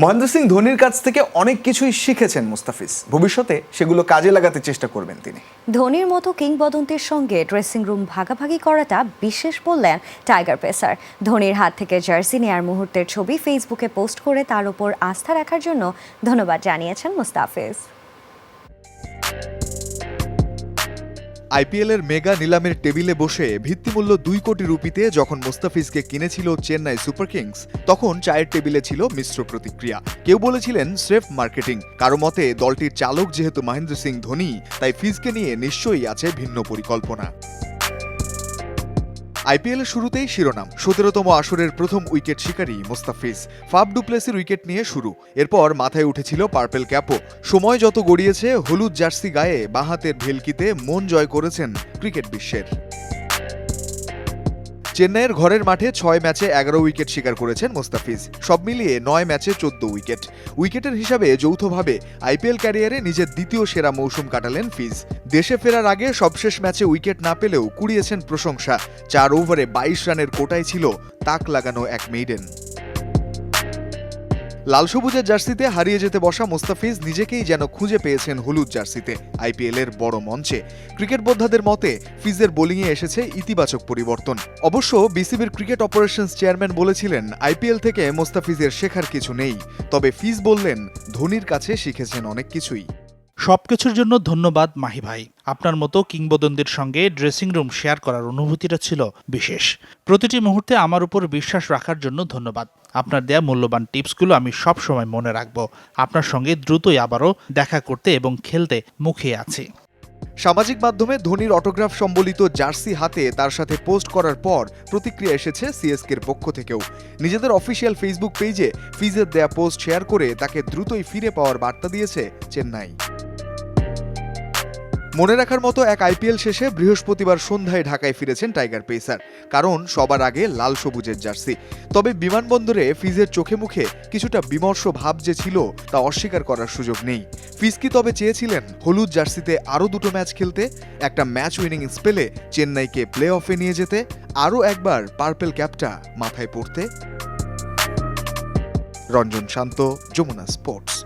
মহেন্দ্র সিং ধোনির কাছ থেকে অনেক কিছুই শিখেছেন মুস্তাফিজ। ভবিষ্যতে সেগুলো কাজে লাগাতে চেষ্টা করবেন তিনি। ধোনির মতো কিংবদন্তির সঙ্গে ড্রেসিং রুম ভাগাভাগি করাটা বিশেষ বললেন টাইগার পেসার ধোনির হাত থেকে জার্সি নেয়ার মুহূর্তের ছবি ফেসবুকে পোস্ট করে তার উপর আস্থা রাখার জন্য ধন্যবাদ জানিয়েছেন মুস্তাফিজ। আইপিএলের মেগা নিলামের টেবিলে বসে ভিত্তিমূল্য দুই কোটি রুপিতে যখন মোস্তাফিজকে কিনেছিল চেন্নাই সুপার কিংস, তখন চায়ের টেবিলে ছিল মিশ্র প্রতিক্রিয়া। কেউ বলেছিলেন স্রেফ মার্কেটিং। কারও মতে, দলটির চালক যেহেতু মহেন্দ্র সিং ধোনি, তাই ফিজকে নিয়ে নিশ্চয়ই আছে ভিন্ন পরিকল্পনা। আইপিএল শুরুতেই শিরোনাম। সতেরোতম আসরের প্রথম উইকেট শিকারী মোস্তাফিজ। ফাব ডুপ্লেসির উইকেট নিয়ে শুরু। এরপর মাথায় উঠেছিল পার্পেল ক্যাপও। সময় যত গড়িয়েছে, হলুদ জার্সি গায়ে বাঁহাতের ভেলকিতে মন জয় করেছেন ক্রিকেট বিশ্বের। চেন্নাইয়ের ঘরের মাঠে ছয় ম্যাচে এগারো উইকেট শিকার করেছেন মোস্তাফিজ। সব মিলিয়ে নয় ম্যাচে চোদ্দ উইকেট। উইকেটের হিসাবে যৌথভাবে আইপিএল ক্যারিয়ারে নিজের দ্বিতীয় সেরা মৌসুম কাটালেন ফিজ। দেশে ফেরার আগে সবশেষ ম্যাচে উইকেট না পেলেও কুড়িয়েছেন প্রশংসা। চার ওভারে বাইশ রানের কোটায় ছিল তাক লাগানো এক মেইডেন। লাল সবুজের জার্সিতে হারিয়ে যেতে বসা মোস্তাফিজ নিজেকেই যেন খুঁজে পেয়েছেন হলুদ জার্সিতে আইপিএলের বড় মঞ্চে। ক্রিকেট বোদ্ধাদের মতে, ফিজের বোলিংয়ে এসেছে ইতিবাচক পরিবর্তন। অবশ্য বিসিবির ক্রিকেট অপারেশনস চেয়ারম্যান বলেছিলেন, আইপিএল থেকে মোস্তাফিজের শেখার কিছু নেই। তবে ফিজ বললেন, ধোনির কাছে শিখেছেন অনেক কিছুই। সবকিছুর জন্য ধন্যবাদ মাহি ভাই। আপনার মতো কিংবদন্তির সঙ্গে ড্রেসিং রুম শেয়ার করার অনুভূতিটা ছিল বিশেষ। প্রতিটি মুহূর্তে আমার উপর বিশ্বাস রাখার জন্য ধন্যবাদ। আপনার দেয়া মূল্যবান টিপসগুলো আমি সব সময় মনে রাখব। আপনার সঙ্গে দ্রুতই আবারও দেখা করতে এবং খেলতে মুখিয়ে আছি। সামাজিক মাধ্যমে ধোনির অটোগ্রাফ সম্বলিত জার্সি হাতে তার সাথে পোস্ট করার পর প্রতিক্রিয়া এসেছে সিএসকের পক্ষ থেকেও। নিজেদের অফিসিয়াল ফেসবুক পেজে ফিজের দেয়া পোস্ট শেয়ার করে তাকে দ্রুতই ফিরে পাওয়ার বার্তা দিয়েছে চেন্নাই। মনে রাখার মতো এক আইপিএল শেষে বৃহস্পতিবার সন্ধ্যায় ঢাকায় ফিরেছেন টাইগার পেসার, কারণ সবার আগে লাল সবুজের জার্সি। তবে বিমানবন্দরে ফিজের চোখে মুখে কিছুটা বিমর্ষ ভাব যে ছিল তা অস্বীকার করার সুযোগ নেই। ফিজ কি তবে চেয়েছিলেন হলুদ জার্সিতে আরও দুটো ম্যাচ খেলতে? একটা ম্যাচ উইনিং স্পেলে চেন্নাইকে প্লে অফে নিয়ে যেতে, আরও একবার পার্পেল ক্যাপটা মাথায় পড়তে? রঞ্জন শান্ত, যমুনা স্পোর্টস।